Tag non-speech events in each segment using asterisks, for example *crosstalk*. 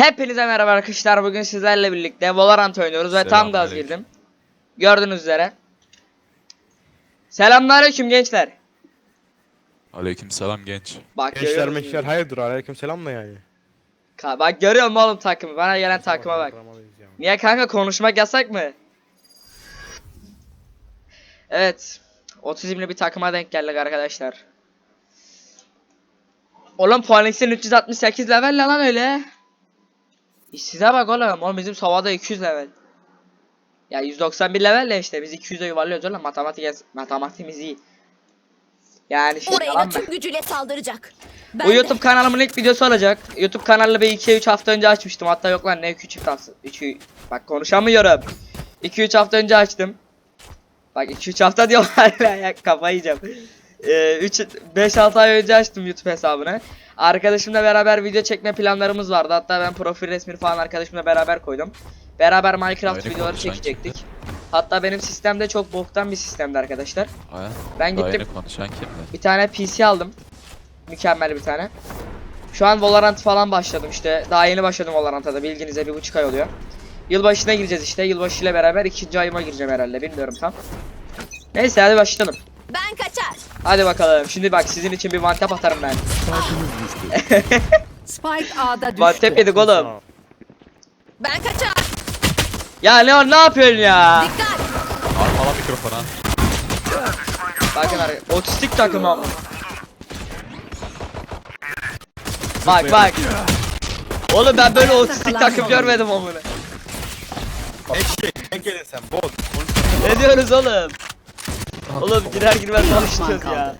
Hepinize merhaba arkadaşlar. Bugün sizlerle birlikte Valorant oynuyoruz ve tam gaz girdim. Gördüğünüz üzere. Selamünaleyküm gençler. Aleykümselam genç. Bak Gençler görüyor meşler musunuz? hayırdır aleyküm selam da yani. Ka- Bak görüyor musun oğlum takımı? Bana gelen takıma bak. Niye kanka konuşmak yasak mı? Evet. Otizmli bir takıma denk geldik arkadaşlar. Oğlum Puanix'in 368 level ne lan öyle. Size bak oğlum. Oğlum bizim Sova'da 200 level. Ya 191 level ne işte biz 200'e yuvarlıyoruz oğlum matematik matematiğimiz iyi. Yani şey Oraya tüm gücüyle saldıracak. Ben Bu de- YouTube kanalımın ilk videosu olacak. YouTube kanalını bir 2-3 hafta önce açmıştım. Hatta yok lan ne 2-3 hafta. 3 bak konuşamıyorum. 2-3 hafta önce açtım. Bak 2-3 hafta diyor hala ya kafayı yiyeceğim. Ee, 3 5-6 ay önce açtım YouTube hesabını. Arkadaşımla beraber video çekme planlarımız vardı. Hatta ben profil resmini falan arkadaşımla beraber koydum. Beraber Minecraft Aynı videoları çekecektik. Hatta benim sistemde çok boktan bir sistemdi arkadaşlar. Aya. Ben Daha gittim konuşan kimdi? bir tane PC aldım. Mükemmel bir tane. Şu an Valorant falan başladım işte. Daha yeni başladım Valorant'a da bilginize bir buçuk ay oluyor. Yılbaşına gireceğiz işte. Yılbaşı ile beraber ikinci ayıma gireceğim herhalde. Bilmiyorum tam. Neyse hadi başlayalım. Ben kaçar. Hadi bakalım. Şimdi bak sizin için bir one tap atarım ben. *laughs* Spike A'da düştü. One tap yedik oğlum. Ben kaçar. Ya ne ne yapıyorsun ya? Dikkat. Armala mikrofona. Bakın arkadaşlar. Otistik takım ama. Bak bak. Oğlum ben böyle otistik takım görmedim amına. Eşek denk gelin sen bot. Ne diyorsunuz oğlum? Oğlum girer girmez konuşuyoruz ya.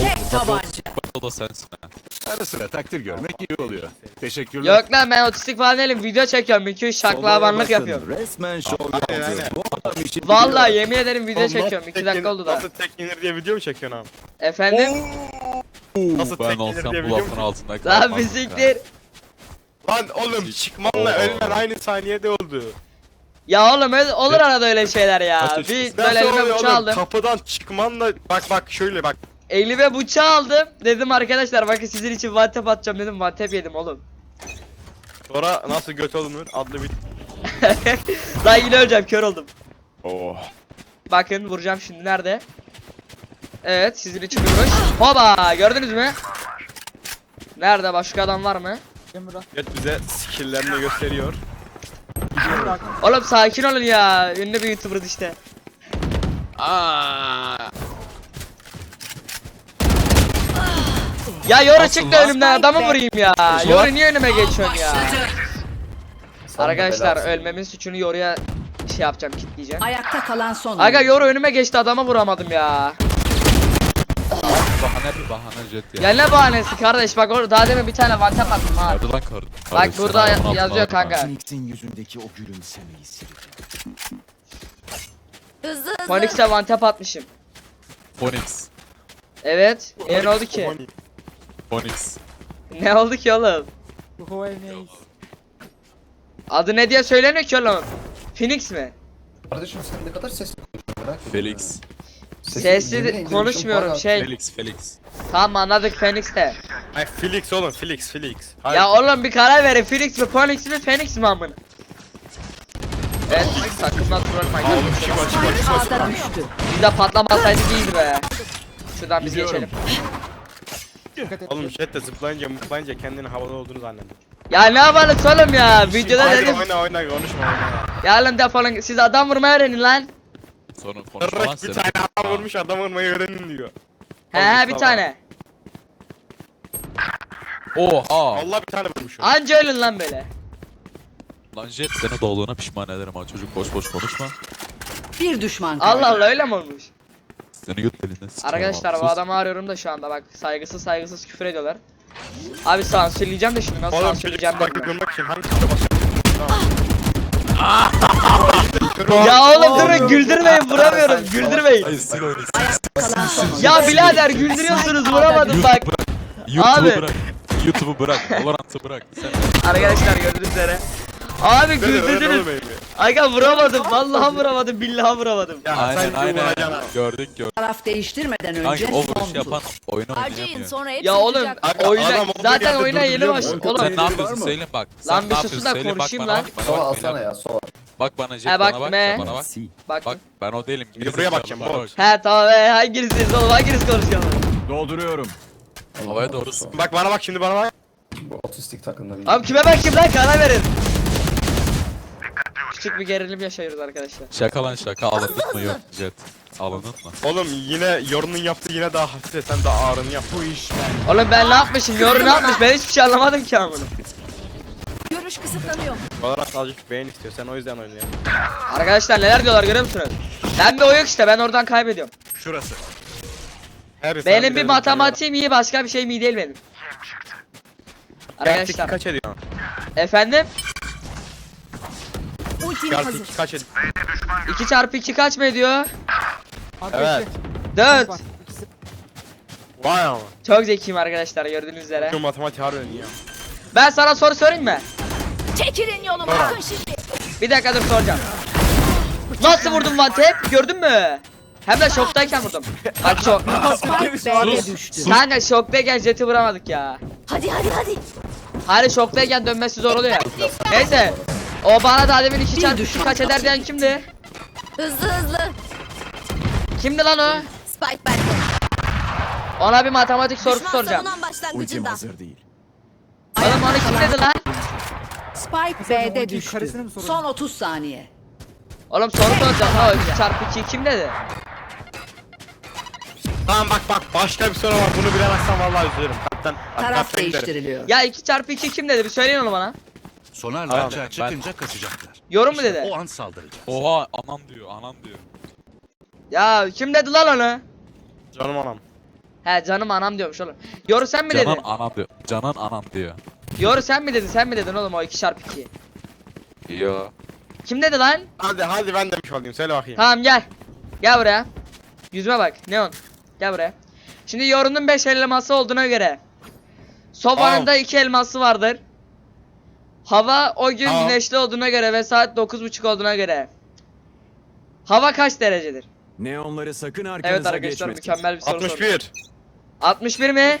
Tek tabanca. O da sensin ha. Ara sıra takdir görmek iyi oluyor. Teşekkürler. Yok lan ben otistik falan değilim video çekiyorum 2-3 şaklabanlık Bakın, yapıyorum. Resmen şov aynen. Bu adam biliyor. yemin ederim video çekiyorum nasıl 2 tek dakika oldu da. Nasıl tek yenir diye video mu çekiyorsun abi? Efendim? Nasıl Ben tek yenir olsam diye bu video lafın mu altında Lan kalmazdım bir ya. Lan oğlum çıkmanla ölmen aynı saniyede oldu. Ya oğlum öyle- olur arada öyle şeyler ya. Kaç Bir yaşındasın? böyle elime oluyor bıçağı oğlum? aldım. Kapıdan çıkmanla bak bak şöyle bak. Elime bıçağı aldım. Dedim arkadaşlar bakın sizin için tap atacağım dedim tap yedim oğlum. Sonra nasıl göt olunur adlı bir *laughs* Daha yine öleceğim kör oldum. Oh. Bakın vuracağım şimdi nerede? Evet sizin için bir vuruş. Hoba gördünüz mü? Nerede başka adam var mı? göt bize skill'lerini gösteriyor. Oğlum sakin olun ya. Ünlü bir YouTuber'ız işte. Aa. Ya Yoru çıktı lan? önümden adamı vurayım ya. Yoru niye önüme geçiyorsun ya? Arkadaşlar ölmemin suçunu Yoru'ya şey yapacağım kitleyeceğim. Ayakta kalan son. Aga. Yoru önüme geçti adama vuramadım ya. Bahane bir bahane jet ya. Ya ne bahanesi kardeş bak orada daha demin bir tane one tap attım ha. Hadi lan karı. Bak burada yazıyor kanka. Phoenix'in yüzündeki o gülümsemeyi sileceğim. Hızlı hızlı. Phoenix'e one tap atmışım. Phoenix. Evet. Niye ne oldu ki? Phoenix. Ne oldu ki oğlum? Adı ne diye söyleniyor ki oğlum? Phoenix mi? Kardeşim sen ne kadar sesli konuşuyorsun merak ediyorum. Felix. Ediyorum konuşmuyorum şey. Felix. Felix. Tamam anladık Phoenix de. Ay Felix oğlum Felix Felix. Hayır. Ya oğlum bir karar verin. Phoenix mi Phoenix mi Phoenix mi amına? Evet takımdan troll Oğlum çıkma çıkma çıkma. A'da düştü. Biz de patlamasaydık iyiydi be. Şuradan biz geçelim. Oğlum jet de zıplayınca mutlayınca kendini havada olduğunu zannediyor. Ya ne yapalım oğlum ya? Videoda dedim. oyna oyna konuşma oyna. Ya oğlum defolun. Siz adam vurmayı öğrenin lan. Sonra konuşma lan Rık bir tane adam vurmuş adam vurmayı öğrenin diyor. He Oğlum, bir tamam. tane. Oha. Allah bir tane vurmuş. Anca ölün lan böyle. Lan jet seni doğduğuna pişman ederim ha çocuk boş boş konuşma. Bir düşman kaldı. Allah Allah öyle mi olmuş? Seni göt elinden Arkadaşlar abi, bu sus. adamı arıyorum da şu anda bak saygısız saygısız küfür ediyorlar. Abi sansürleyeceğim de şimdi nasıl Oğlum çocuk sansürleyeceğim görmek için hangi tuşa basıyorsun? Ya oğlum durun güldürmeyin vuramıyorum güldürmeyin. Sil oyunu. Ya birader güldürüyorsunuz vuramadım bak. YouTube'u Abi. bırak. YouTube'u bırak. Valorant'ı bırak. Sen Arkadaşlar gördüğünüz üzere. Abi güldürdünüz. Aga vuramadım. Vallahi vuramadım. Billahi vuramadım. Aynen sen aynen. vuracaksın. Gördük gördük. Taraf değiştirmeden önce Kanka o son tur. yapan oyunu Harcayın oynayamıyor. sonra hepsi Ya oğlum. Aga, oyuna adam zaten yerde oyuna yeni durduruyor baş. musun? Oğlum Sen ne yapıyorsun söyle bak. Lan Sen bir ne susun yapıyorsun da söyle bak konuşayım bana lan. bak. Bana Sova bak, alsana beyler. ya Sova. Bak bana jet Ha, bana bak. Bana bak. Bak. Bak ben o değilim. Bir de buraya bakacağım, Bana. He tamam he hanginizsiniz oğlum hanginiz konuşuyorlar? Dolduruyorum. Havaya doğrusu. Bak bana bak şimdi bana bak. Bu otistik takımda bir. Abi kime bakayım lan karar verin. Küçük bir gerilim yaşıyoruz arkadaşlar. Şaka lan şaka alındın mı yok jet. Alındın mı? Oğlum yine yorunun yaptığı yine daha hafif sen daha ağırını yap. Bu iş. Oğlum ben ne yapmışım? Yorum ne yapmış? Ben hiçbir şey anlamadım ki amına. Görüş kısıtlanıyor. Olarak azıcık beğen istiyor sen o yüzden oynuyor. Arkadaşlar neler diyorlar görüyor musunuz? Ben bir o yok işte ben oradan kaybediyorum. Şurası. Her Benim bir matematiğim iyi başka bir şeyim iyi değil benim. Gerçek Arkadaşlar kaç ediyor? efendim Ultim Gerçek hazır. kaç ediyor? 2 çarpı 2 kaç mı ediyor? Evet. 4. Vay ama. Çok zekiyim arkadaşlar gördüğünüz üzere. Şu matematik harbiden iyi ya. Ben sana soru sorayım mı? Çekilin yoluma. Bakın şimdi. Bir dakika dur soracağım. Nasıl vurdum one tap? Gördün mü? Hem de şoktayken vurdum. Bak şok. *laughs* Spike düştü. Kanka şoktayken jeti vuramadık ya. Hadi hadi hadi. Hani şoktayken dönmesi zor oluyor ya. Neyse. O bana daha demin 2 Bir çarpı 2 düşman kaç eder diyen kimdi? Hızlı hızlı. Kimdi lan o? Spike bende. Ona bir matematik sorusu soracağım. Ultim hazır değil. Oğlum onu kim dedi lan? Spike B'de düştü. Son 30 saniye. Oğlum soru soracağım. Ha 2 çarpı 2 kim dedi? Tamam bak bak başka bir soru var bunu bilemezsen vallahi üzülürüm. Kalpten, Taraf giderim. değiştiriliyor. Ya 2 çarpı 2 kim dedi? Bir söyleyin onu bana. Sonar Tamam, ben- çıkınca kaçacaklar. Yorum mu İşte dedi? O an saldıracağız. Oha anam diyor anam diyor. Ya kim dedi lan onu? Canım anam. He canım anam diyormuş oğlum. Yoru sen mi Canan dedin? anam diyor. Canan anam diyor. Yoru sen mi dedin? Sen mi dedin oğlum o 2 çarpı 2'yi? Yo. Kim dedi lan? Hadi hadi ben demiş olayım söyle bakayım. Tamam gel. Gel buraya. Yüzüme bak. Neon. Gel buraya. Şimdi yorunun 5 elması olduğuna göre. Sovanın Tamam. da 2 elması vardır. Hava o gün Tamam. güneşli olduğuna göre ve saat 9.30 olduğuna göre. Hava kaç derecedir? Neonları sakın arkanıza Evet arkadaşlar mükemmel bir soru sordum. 61. 61 mi?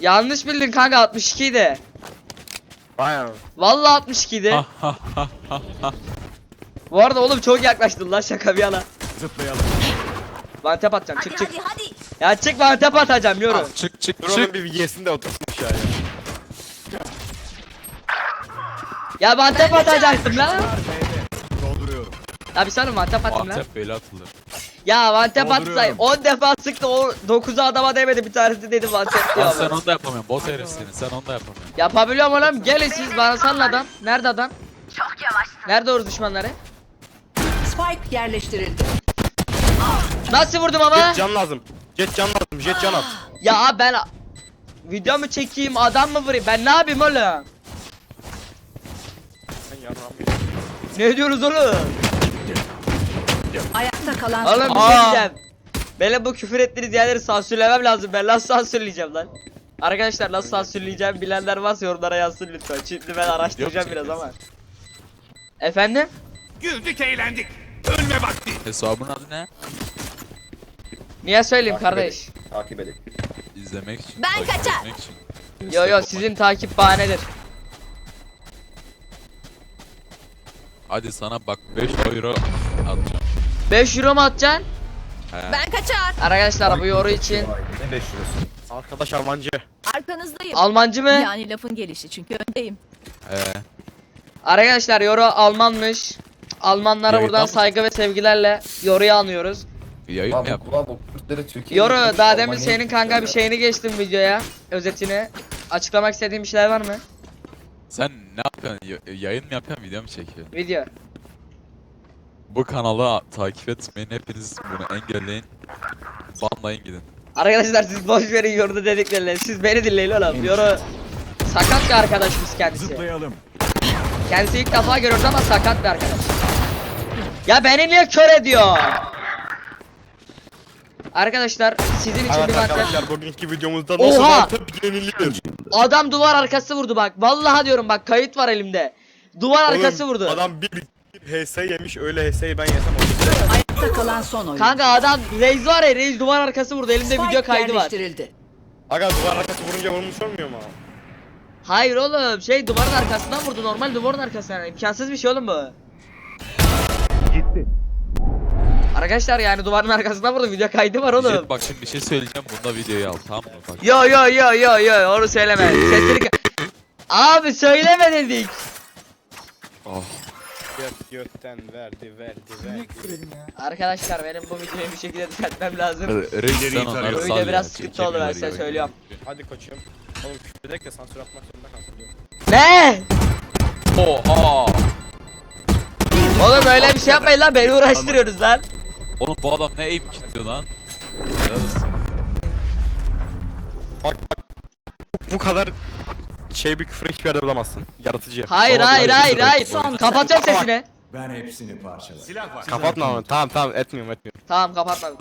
Yanlış bildin kanka 62 idi. Anam. Vallahi 62 idi. Bu arada oğlum çok yaklaştın lan şaka bir yana. Zıplayalım. Vantep atacağım Hadi çık çık. hadi hadi. Ya çık vantep atacağım yoru. Çık çık Dur çık. bir yesin de otursun aşağıya. Ya vantep atacaktım lan. Dolduruyorum. Ya bir sana vantep atayım lan. Antep beli atılır. Ya vantep atsay 10 defa sıktı o 9'u adama değmedi bir tanesi dedi vantep Lan sen diyor. onu da yapamıyorsun. Boss herif senin. Sen onu da yapamıyorsun. Yapabiliyorum oğlum gelin siz bana salın adam. Nerede adam? Çok yavaş. Nerede oruz düşmanları? Spike yerleştirildi. Nasıl vurdum ama? Jet can lazım. Jet can lazım. Jet can at. Ya ben video mu çekeyim adam mı vurayım ben ne yapayım oğlum? Sen yarrağım. Ne diyorsunuz oğlum? Ayakta kalan Oğlum bir şey Aa. diyeceğim. Benim bu küfür ettiğiniz yerleri sansürlemem lazım. Ben nasıl sansürleyeceğim lan? Arkadaşlar nasıl sansürleyeceğim bilenler varsa yorumlara yazsın lütfen. Şimdi ben araştıracağım biraz ama. Efendim? Hesabın adı ne? Niye söyleyeyim Takip kardeş? Takip edin. İzlemek için. Ben takip kaçar. etmek için. Yo yo sizin takip bahanedir. Hadi sana bak 5 euro. 5 euro mu atacaksın? He. Ben kaçar. Arkadaşlar bu yoru için Ne 5 lirası? Arkadaş Almancı. Arkanızdayım. Almancı mı? Yani lafın gelişi çünkü öndeyim. He. Arkadaşlar yoru Almanmış. Almanlara Yayından buradan mı? saygı ve sevgilerle yoruyu anıyoruz. Yayın Ulan mı yap? bu, ulan bu Kürtleri Türkiye'ye Yoru getirmiş, daha demin Almanya'ya senin kanka bir getirmişler şeyini geçtim videoya. Özetini. Açıklamak istediğin bir şeyler var mı? Sen ne yapıyorsun? Y- yayın mı yapıyorsun? Video mu çekiyorsun? Video. Bu kanalı takip etmeyin. Hepiniz bunu engelleyin. Banlayın gidin. Arkadaşlar siz boş verin yoruda dediklerini. Siz beni dinleyin oğlum. Yoru sakat bir arkadaşımız kendisi. Zıplayalım. Kendisi ilk defa görüyoruz ama sakat bir arkadaş. Ya beni niye kör ediyor? Arkadaşlar sizin için Evet bir madde... arkadaşlar bugünkü videomuzda Oha! yeniliyor. Adam duvar arkası vurdu bak. Vallahi diyorum bak kayıt var elimde. Duvar arkası Oğlum, vurdu. Adam bir, bir HS yemiş öyle HS'yi ben yesem olur. Ayakta kalan son oyuncu. Kanka adam Reis var ya Reis duvar arkası vurdu. Elimde Spike video kaydı var. yerleştirildi. Aga duvar arkası vurunca vurmuş olmuyor mu? Hayır oğlum şey duvarın arkasından vurdu. Normal duvarın arkasından. İmkansız bir şey oğlum bu. Gitti. Arkadaşlar yani duvarın arkasından vurdu. Video kaydı var oğlum. Jet bak şimdi bir şey söyleyeceğim bunda videoyu al tamam mı? Bak. Yo yo yo yo yo onu söyleme. Sesini ka- Abi söyleme dedik. Oh. Göt götten verdi verdi verdi. Arkadaşlar benim bu videoyu bir şekilde düzeltmem lazım. Reis sen onları Bu sal video ya, biraz sıkıntı oldu ben çekemiyorlar size söylüyorum. Hadi koçum. Oğlum küfür ederek de sansür atmak zorunda kalsın. Ne? Oha! Oğlum öyle bir şey yapmayın lan beni uğraştırıyoruz lan. Oğlum bu adam ne aim kilitliyor lan? Helal olsun. Bu kadar şey bir küfür hiçbir yerde bulamazsın. Yaratıcı. Hayır hayır hayır hayır. ettim. Kapatıyorum sesini. Ben hepsini parçalarım. Silah var. Kapatma onu. Tamam tamam etmiyorum etmiyorum. Tamam kapatmadım.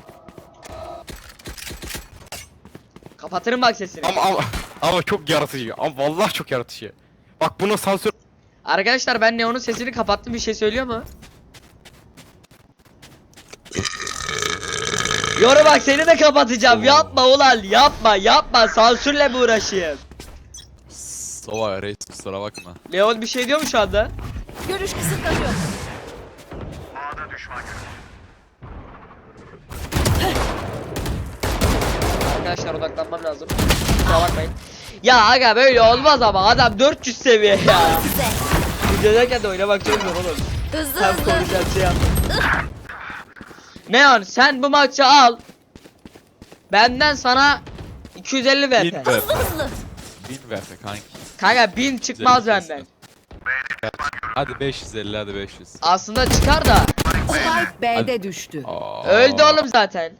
Kapatırım bak sesini. Ama ama ama çok yaratıcı. Ama vallahi çok yaratıcı. Bak bunu sansür Arkadaşlar ben Neon'un sesini kapattım bir şey söylüyor mu? Yoru bak seni de kapatacağım. Yapma ulan yapma yapma sansürle mi uğraşayım? Sova reis kusura bakma. Leon bir şey diyor mu şu anda? Görüş kısıtlanıyor. Arkadaşlar odaklanmam lazım. Kusura bakmayın. Ya aga böyle olmaz ama adam 400 seviye ya. Videodayken de oynamak çok zor oğlum. Hızlı Hem hızlı. konuşacağım şey yap. Neon sen bu maçı al. Benden sana 250 Bin VP. ver. Hızlı hızlı. Bin verse kanki. Kanka 1000 çıkmaz Güzel benden. Hadi 550 hadi 500. Aslında çıkar da. Spike B'de düştü. Aa. Öldü oğlum zaten.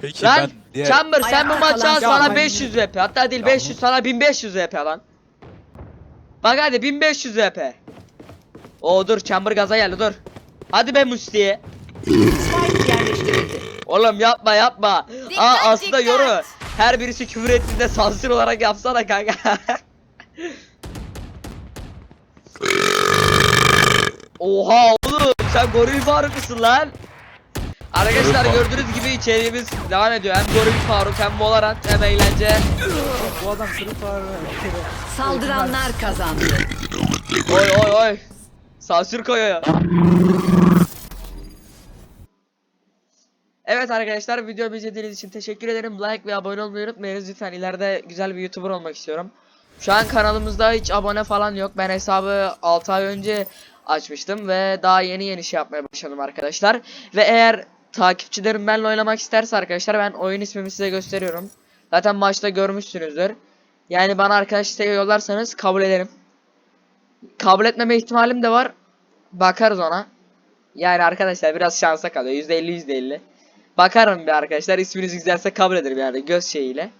Peki Lan ben diğer... Chamber sen bu Ayakta maçı al sana Ya 500 VP. Hatta değil 500 sana 1500 VP lan. Bak hadi 1500 VP. Oo dur Chamber gaza geldi dur. Hadi be Musti'ye. Spike yerleştirildi. Oğlum yapma yapma. Dikkat, Aa aslında dikkat. yoru. Her birisi küfür ettiğinde sansür olarak yapsana kanka. *laughs* Oha oğlum sen goril Faruk musun lan? Arkadaşlar Faruk. gördüğünüz gibi içeriğimiz devam ediyor. Hem goril Faruk hem Valorant hem eğlence. Saldıranlar kazandı. Oy oy oy. Sansür koyuyor. Evet arkadaşlar videomu izlediğiniz için teşekkür ederim. Like ve abone olmayı unutmayınız lütfen. İleride güzel bir YouTuber olmak istiyorum. Şu an kanalımızda hiç abone falan yok. Ben hesabı 6 ay önce açmıştım ve daha yeni yeni şey yapmaya başladım arkadaşlar. Ve eğer takipçilerim benimle oynamak isterse arkadaşlar ben oyun ismimi size gösteriyorum. Zaten maçta görmüşsünüzdür. Yani bana arkadaş isteği yollarsanız kabul ederim. Kabul etmeme ihtimalim de var. Bakarız ona. Yani arkadaşlar biraz şansa kalıyor. %50 %50. Bakarım bir arkadaşlar. İsminiz güzelse kabul ederim yani göz şeyiyle.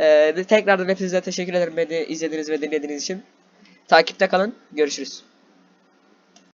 Ee, tekrardan hepinize teşekkür ederim beni izlediğiniz ve dinlediğiniz için. Takipte kalın. Görüşürüz.